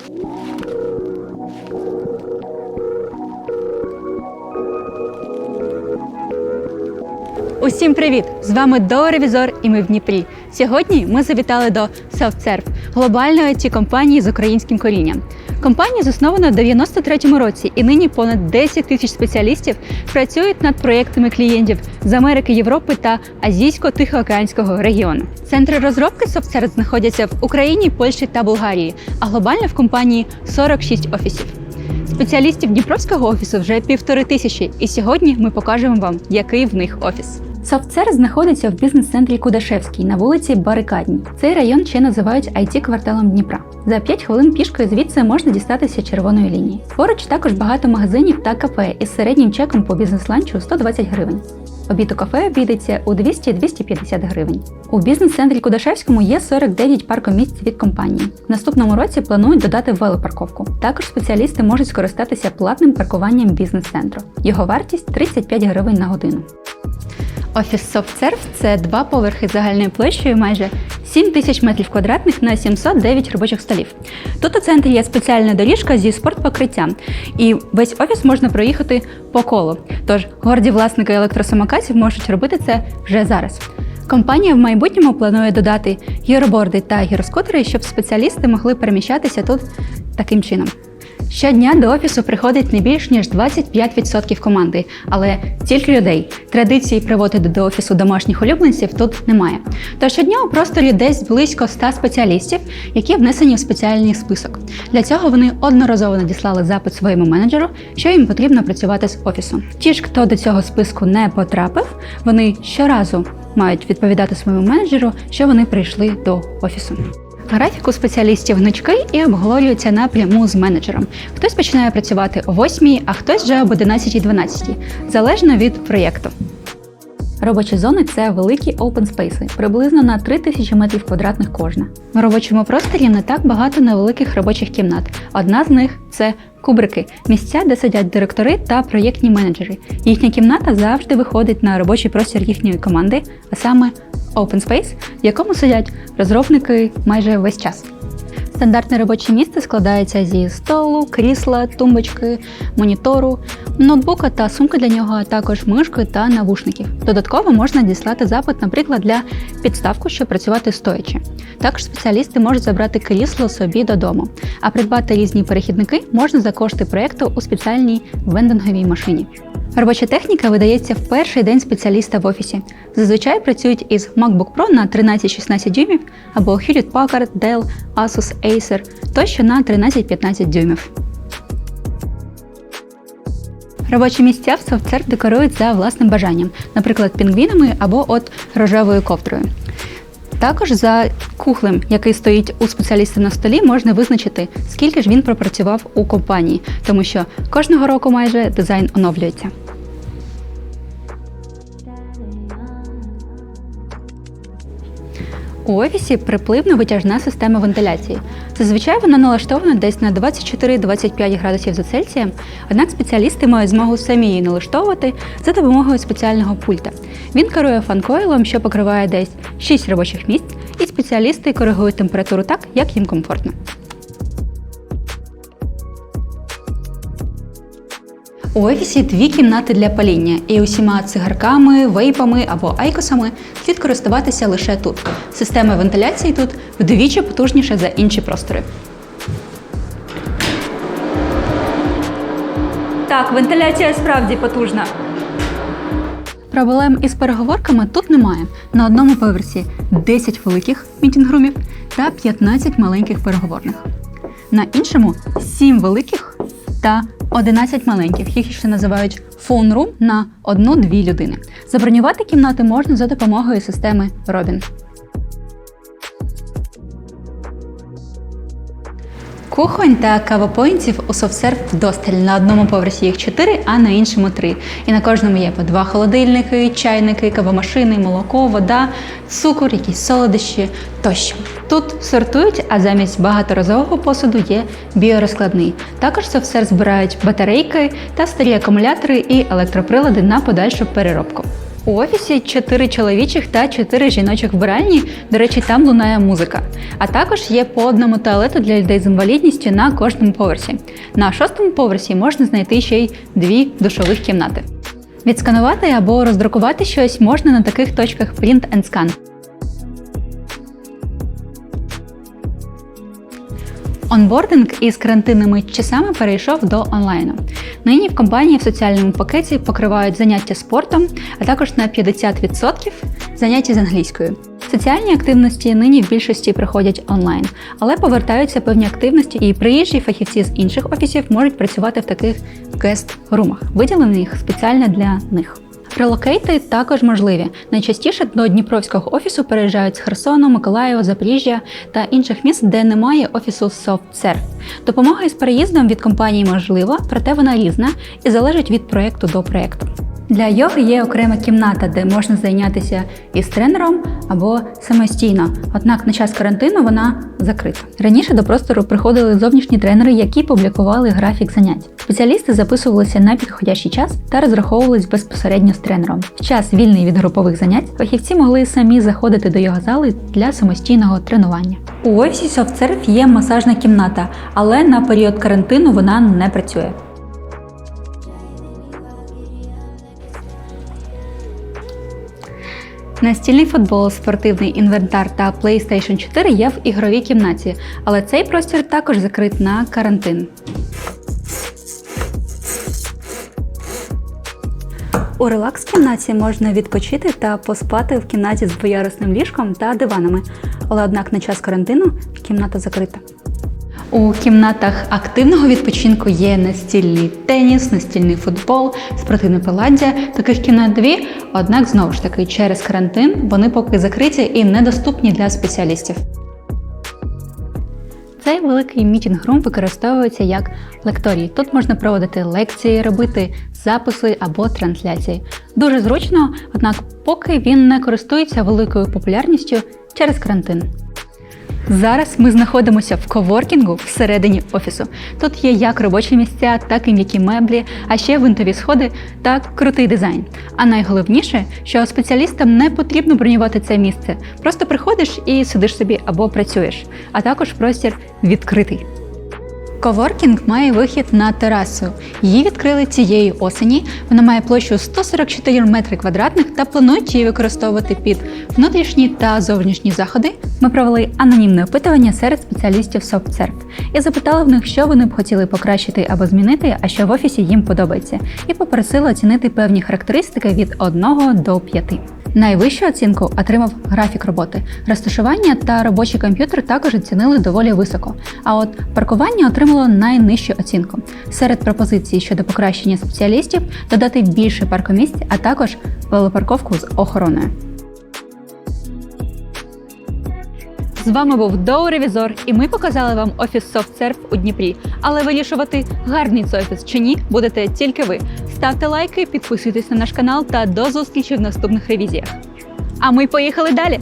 Thank you. Усім привіт! З вами Дооревізор і ми в Дніпрі. Сьогодні ми завітали до SoftServe – глобальної it компанії з українським корінням. Компанія заснована в 93-му році, і нині понад 10 тисяч спеціалістів працюють над проєктами клієнтів з Америки, Європи та Азійсько-Тихоокеанського регіону. Центри розробки SoftServe знаходяться в Україні, Польщі та Болгарії, а глобально в компанії 46 офісів. Спеціалістів Дніпровського офісу вже півтори тисячі, і сьогодні ми покажемо вам, який в них офіс. Софтсер знаходиться в бізнес-центрі Кудашевський на вулиці Барикадній. Цей район ще називають it кварталом Дніпра. За 5 хвилин пішкою звідси можна дістатися червоної лінії. Поруч також багато магазинів та кафе із середнім чеком по бізнес-ланчу 120 гривень. Обід у кафе обійдеться у 200-250 гривень. У бізнес-центрі Кудашевському є 49 паркомісць від компанії. В наступному році планують додати велопарковку. Також спеціалісти можуть скористатися платним паркуванням бізнес-центру. Його вартість 35 гривень на годину. Офіс SoftServe – це два поверхи загальною площею майже 7 тисяч метрів квадратних на 709 робочих столів. Тут у центрі є спеціальна доріжка зі спортпокриттям, і весь офіс можна проїхати по колу. Тож горді власники електросамокатів можуть робити це вже зараз. Компанія в майбутньому планує додати гіроборди та гіроскутери, щоб спеціалісти могли переміщатися тут таким чином. Щодня до офісу приходить не більш ніж 25% команди, але тільки людей. Традиції приводити до офісу домашніх улюбленців тут немає. Тож щодня у просторі десь близько 100 спеціалістів, які внесені в спеціальний список. Для цього вони одноразово надіслали запит своєму менеджеру, що їм потрібно працювати з офісу. Ті ж, хто до цього списку не потрапив, вони щоразу мають відповідати своєму менеджеру, що вони прийшли до офісу. Графік у спеціалістів гнучкий і обговорюється напряму з менеджером. Хтось починає працювати о 8, а хтось вже об 11-12, залежно від проєкту. Робочі зони це великі open спейси, приблизно на 3000 метрів квадратних кожна. В робочому просторі не так багато невеликих робочих кімнат. Одна з них це кубрики місця, де сидять директори та проєктні менеджери. Їхня кімната завжди виходить на робочий простір їхньої команди, а саме open space, в якому сидять розробники майже весь час. Стандартне робоче місце складається зі столу, крісла, тумбочки, монітору, ноутбука та сумки для нього, а також мишки та навушників. Додатково можна діслати запит, наприклад, для підставку, щоб працювати стоячи. Також спеціалісти можуть забрати крісло собі додому, а придбати різні перехідники можна за кошти проєкту у спеціальній вендинговій машині. Робоча техніка видається в перший день спеціаліста в офісі. Зазвичай працюють із MacBook Pro на 13-16 дюймів або Hewlett Packard, Dell, Asus, Acer тощо на 13-15 дюймів. Робочі місця в SoftServe декорують за власним бажанням, наприклад, пінгвінами або от рожевою ковдрою. Також за кухлем, який стоїть у спеціаліста на столі, можна визначити, скільки ж він пропрацював у компанії, тому що кожного року майже дизайн оновлюється. У офісі припливно-витяжна система вентиляції. Зазвичай вона налаштована десь на 24-25 градусів за Цельсієм, однак спеціалісти мають змогу самі її налаштовувати за допомогою спеціального пульта. Він керує фанкойлом, що покриває десь 6 робочих місць, і спеціалісти коригують температуру так, як їм комфортно. У офісі дві кімнати для паління, і усіма цигарками, вейпами або айкосами слід користуватися лише тут. Система вентиляції тут вдвічі потужніша за інші простори. Так, вентиляція справді потужна. Проблем із переговорками тут немає. На одному поверсі 10 великих мітінгрумів та 15 маленьких переговорних. На іншому 7 великих та 11 маленьких. Їх ще називають фонрум на одну-дві людини. Забронювати кімнати можна за допомогою системи Robin. Кухонь та кавопоінтів у SoftServe вдосталь. На одному поверсі їх 4, а на іншому 3. І на кожному є по два холодильники, чайники, кавомашини, молоко, вода, цукор, якісь солодощі тощо. Тут сортують, а замість багаторазового посуду є біорозкладний. Також SoftServe збирають батарейки та старі акумулятори і електроприлади на подальшу переробку. У офісі чотири чоловічих та чотири жіночих вбиральні. До речі, там лунає музика. А також є по одному туалету для людей з інвалідністю на кожному поверсі. На шостому поверсі можна знайти ще й дві душових кімнати. Відсканувати або роздрукувати щось можна на таких точках Print and Scan. Онбординг із карантинними часами перейшов до онлайну. Нині в компанії в соціальному пакеті покривають заняття спортом, а також на 50% заняття з англійською. Соціальні активності нині в більшості проходять онлайн, але повертаються певні активності, і приїжджі фахівці з інших офісів можуть працювати в таких гест-румах, виділених спеціально для них. Релокейти також можливі. Найчастіше до Дніпровського офісу переїжджають з Херсону, Миколаєва, Запоріжжя та інших міст, де немає офісу SoftServe. Допомога із переїздом від компанії можлива, проте вона різна і залежить від проєкту до проєкту. Для йоги є окрема кімната, де можна зайнятися із тренером або самостійно. Однак на час карантину вона закрита. Раніше до простору приходили зовнішні тренери, які публікували графік занять. Спеціалісти записувалися на підходящий час та розраховувались безпосередньо з тренером. В час вільний від групових занять фахівці могли самі заходити до його зали для самостійного тренування. У офісі SoftServe є масажна кімната, але на період карантину вона не працює. Настільний футбол, спортивний інвентар та PlayStation 4 є в ігровій кімнаті, але цей простір також закрит на карантин. У релакс-кімнаті можна відпочити та поспати в кімнаті з двоярусним ліжком та диванами, але однак на час карантину кімната закрита. У кімнатах активного відпочинку є настільний теніс, настільний футбол, спортивне приладдя. Таких кімнат дві, однак знову ж таки через карантин вони поки закриті і недоступні для спеціалістів. Цей великий мітінг-рум використовується як лекторій. Тут можна проводити лекції, робити записи або трансляції. Дуже зручно, однак поки він не користується великою популярністю через карантин. Зараз ми знаходимося в коворкінгу всередині офісу. Тут є як робочі місця, так і м'які меблі, а ще винтові сходи та крутий дизайн. А найголовніше, що спеціалістам не потрібно бронювати це місце. Просто приходиш і сидиш собі або працюєш. А також простір відкритий. Коворкінг має вихід на терасу. Її відкрили цієї осені. Вона має площу 144 метри квадратних та планують її використовувати під внутрішні та зовнішні заходи. Ми провели анонімне опитування серед спеціалістів SoftServe і запитали в них, що вони б хотіли покращити або змінити, а що в офісі їм подобається, і попросили оцінити певні характеристики від 1 до 5. Найвищу оцінку отримав графік роботи. Розташування та робочий комп'ютер також оцінили доволі високо. А от паркування отримало найнижчу оцінку. Серед пропозицій щодо покращення спеціалістів додати більше паркомісць, а також велопарковку з охороною. З вами був Доу Ревізор, і ми показали вам офіс SoftServe у Дніпрі. Але вирішувати, гарний це офіс чи ні, будете тільки ви. Ставте лайки, підписуйтесь на наш канал та до зустрічі в наступних ревізіях. А ми поїхали далі.